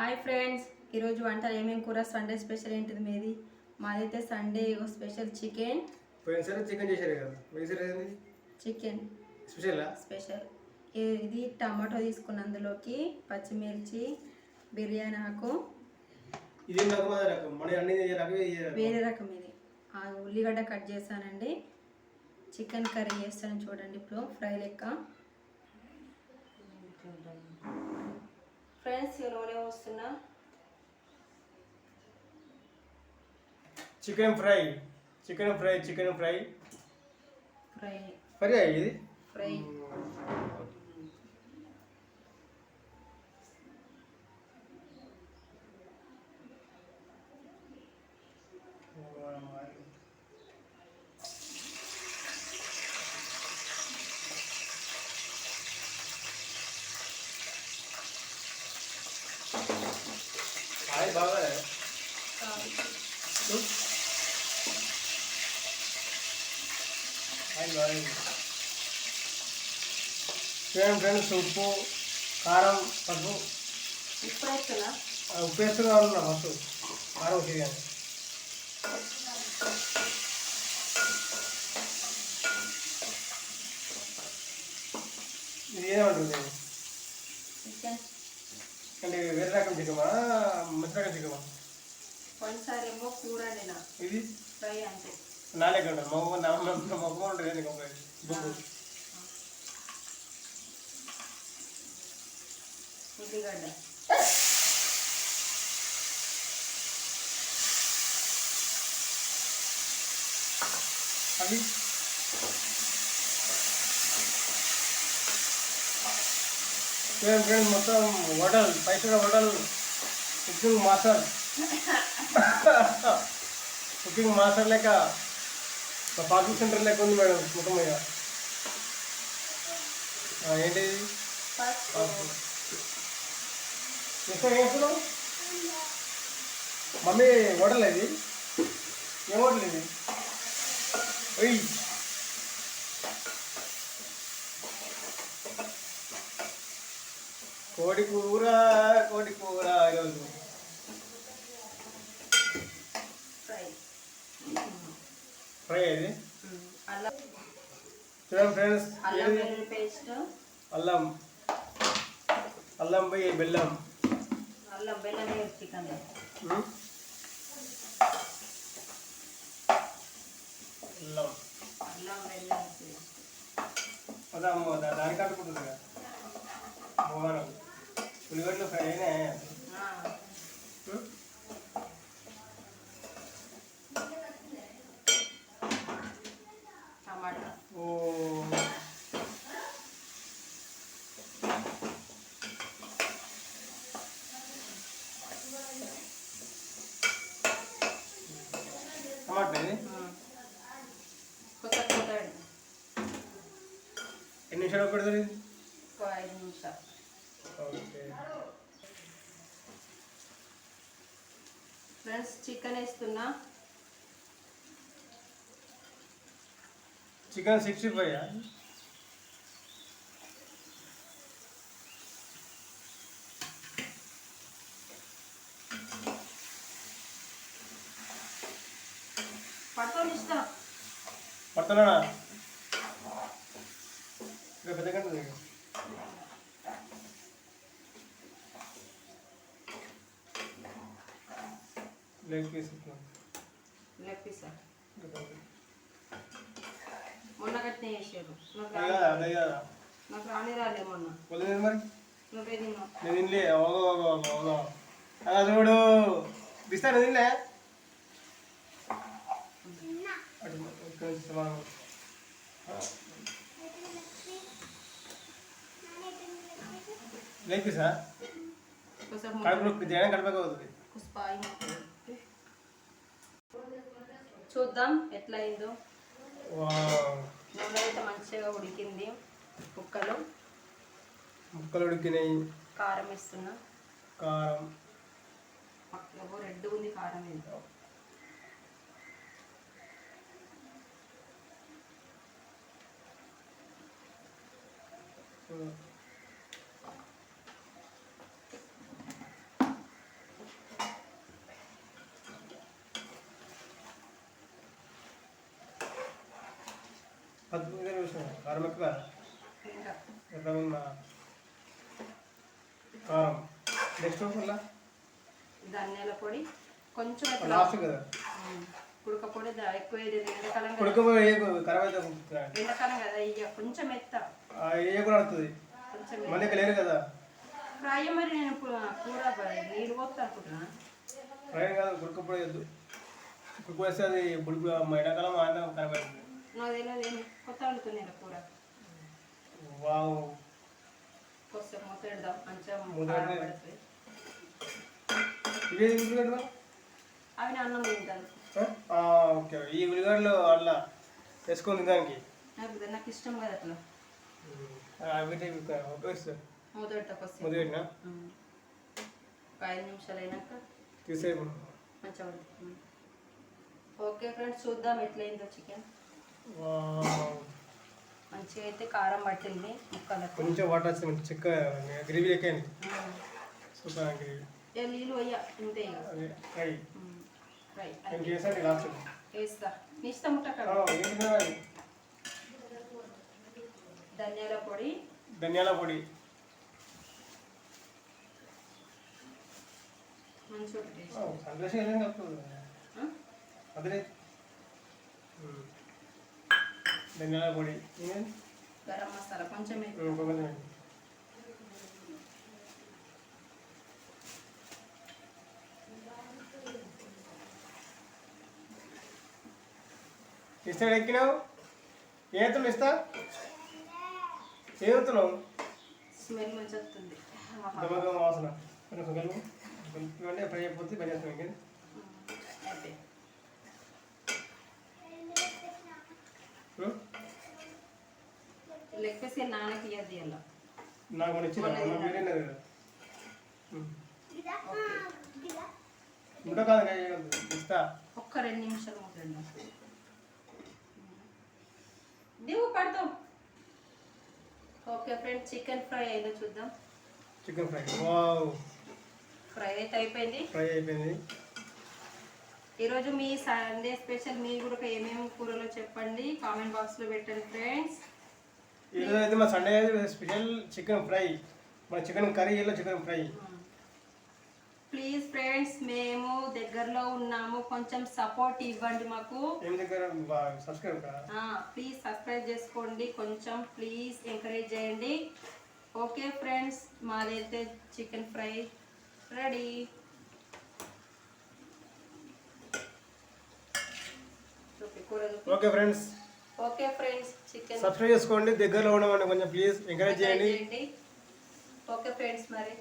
Hi friends ఈరోజు వంట ఏమేమి కూర? సండే స్పెషల్ ఏంటిది మీది? మాదైతే సండే స్పెషల్ చికెన్. పోయినసారి చికెన్ చేశారు కదా ఏంది చికెన్. స్పెషల్? స్పెషల్. ఇది టమాటో తీసుకున్న అందులోకి పచ్చిమిర్చి బిర్యానీ ఆకు. ఇది రకం మన అన్ని రకం. వేరే రకం ఇది. ఆ ఉల్లిగడ్డ కట్ చేశానండి చికెన్ కర్రీ చేస్తాను చూడండి ఇప్పుడు ఫ్రై లెక్క. ఫ్రెండ్స్ ఇక నూనె పోస్తున్నా chicken fry chicken fry chicken fry fry fry ఇది? ఫ్రై అది బాగా బాగా చూడండి ఫ్రెండ్స్ ఉప్పు కారం పసుపు వేస్తున్నా ఉప్పు వేస్తూ కావాలన్నా ఫస్ట్. కారం కానీ ఇది ఏమంటుంది అంటే వేరే రకం చికెమా మంచి రకం చికెమా కొన్నిసారి ఏమో కూర ఇది? ఫ్రై అంతే నాలుగు ఉంటుంది మగ మగ ఉంటుంది బుక్కు ఉల్లిగడ్డ అది ఫ్రెండ్స్ మొత్తం హోటల్ పైసా hotel cooking master. Cooking master లెక్క పార్కింగ్ సెంటర్ లెక్క ఉంది మేడం ముఖం మీద. ఏంటి? ఏం చేస్తున్నావు మమ్మీ హోటల్ ఇది? ఏం హోటల్ ఇది? ఒయ్ కోడి కూర కోడి కూర ఈరోజు ఫ్రై ఫ్రై అల్లం. చూడండి ఫ్రెండ్స్ అల్లం వెల్లుల్లి పేస్ట్. అల్లం. అల్లం పోయి బెల్లం. అల్లం బెల్లం చికెన్? అల్లం. అల్లం బెల్లం పేస్ట్. అదమ్మో దా- దానికి అంటుకుంటుంది కదా. మోహనం ఉల్లిగడ్డలు ఫ్రై అయినాయి ఉం? టమాటా ఓ టమాటా ఇది కొత్త కొత్త ఎన్ని నిమిషాలు పెడతారు ఇది ఒక ఐదు నిమిషాలు ఓకే ఫ్రెండ్స్ చికెన్ వేస్తున్నా చికెన్ సిక్స్టీ ఫైవ్ ఇష్టం పడుతున్నా ఇంకా పెద్ద గంట ఉంది. లెగ్ పీస్ లెగ్ పీస్ మొన్న కట్టిన వేసారు నాకు రాని- రాలే మొన్న. మరి? నువ్వే తిన్నావు. నేను తినలే. ఓగో ఓగో ఓగో ఓగో. అలా చూడు. ఇస్తాను తినలే? అటు పీసా కొంచెం కడుపు జనం కడుపుగా అవుతుంది కుస్పాయి చూద్దాం ఎట్లా అయిందో వావ్. నూనె అయితే మంచిగా ఉడికింది కుక్కలు ముక్కలు ఉడికినాయి కారం వేస్తున్నా కారం రెడ్ ఉంది కారం ఏంటో పద్దెనిమిది నిమిషం కారం ఎక్కువ కారం నెక్స్ట్ మళ్ళా ధనియాల పొడి. కొంచెం లాస్ట్ కదా? పొడి ఎక్కువ ఎండాకాలం ఖరాబ్ ఎండాకాలం కదా ఇక కొంచెం ఎత్త ఏ కూడా వస్తుంది కొంచెం మన ఇక్కడ లేరు కదా? ఫ్రై మరి నేను ఇప్పుడు కూర బ- నీళ్ళు పోతా అనుకుంటున్నా. ప్రయాణం కాదు గుడకపోయి వద్దు. ఇప్పుడు వేస్తే అది బుడుకు ఎండాకాలం ఆడడం ఖరాబ్ అవుతుంది. నాకు తెలియదు కొత్త వండుతున్నాను కూర వావ్ కొంచెం మూత పెడదాం మంచిగా పడుతుంది ఇవే ఉల్లిగడ్డ అవి నేను అన్నం తింటాను ఓకే ఈ ఉల్లిగడ్డలు అలా వేసుకొని దానికి నాకు నాకు ఇష్టం కదా అట్లా వీటి ఉపయోగిస్తారు మూత పెట్ట కొంచెం ముందు పెట్టినా ఒక ఐదు నిమిషాలు అయినాక తీసే మంచిగా ఓకే ఫ్రెండ్స్ చూద్దాం ఎట్లయిందో చికెన్ మంచిగా అయితే కారం పట్టింది ముక్కలకు. కొంచెం వాటర్ వచ్చింది మంచి చిక్క గ్రేవీ ఎక్కండి సూపర్ గ్రేవీ. నీళ్ళు ఇంతే ఫ్రై. లాస్ట్. వేస్తా నీ ఇష్టం? ధనియాల పొడి. ధనియాల పొడి. వెళ్ళింది కలుపుతుంది అదే ధనియాల పొడి? గరం మసాలా కొంచెం. ఇస్తాడు ఎక్కినావు ఏతున్నావు ఇస్తా ఏమవుతున్నావు స్మెల్ మంచి వస్తుంది వాసన కొంచెం ఫ్రై అయిపోతే పని చేస్తాం ఇంకేం లెగ్ పీస్ నాన్నకి ఇవ్వద్దు ఇలా. నాకు మన ఇచ్చిన మీరే కదా. ఉం. ఉంటా కాదు కదా, ఇస్తా. ఒక్క రెండు నిమిషాలు ముద్దండి దిగు పడతాం ఓకే ఫ్రెండ్స్ చికెన్ ఫ్రై అయిందో చూద్దాం. Chicken fry. వావ్. ఫ్రై అయితే అయిపోయింది. ఫ్రై అయిపోయింది. ఈరోజు మీ సండే స్పెషల్ మీ కూడా ఏమేమి కూరలో చెప్పండి? కామెంట్ బాక్స్లో పెట్టండి ఫ్రెండ్స్. ఈరోజు అయితే మా సండే అయితే స్పెషల్ చికెన్ ఫ్రై మన చికెన్ కర్రీ ఇలా చికెన్ ఫ్రై. ప్లీజ్ ఫ్రెండ్స్ మేము దగ్గరలో ఉన్నాము. కొంచెం సపోర్ట్ ఇవ్వండి మాకు. ఏం దగ్గర? సబ్స్క్రైబ్ కదా ప్లీజ్ సబ్స్క్రైబ్ చేసుకోండి. కొంచెం ప్లీజ్ ఎంకరేజ్ చేయండి. ఓకే ఫ్రెండ్స్ మాదైతే chicken fry ready. Okay friends. Okay friends chicken. Subscribe చేసుకోండి దగ్గరలో ఉండమండి కొంచెం ప్లీజ్ ఎంకరేజ్ చేయండి. చేయండి. ఓకే ఫ్రెండ్స్ మరి.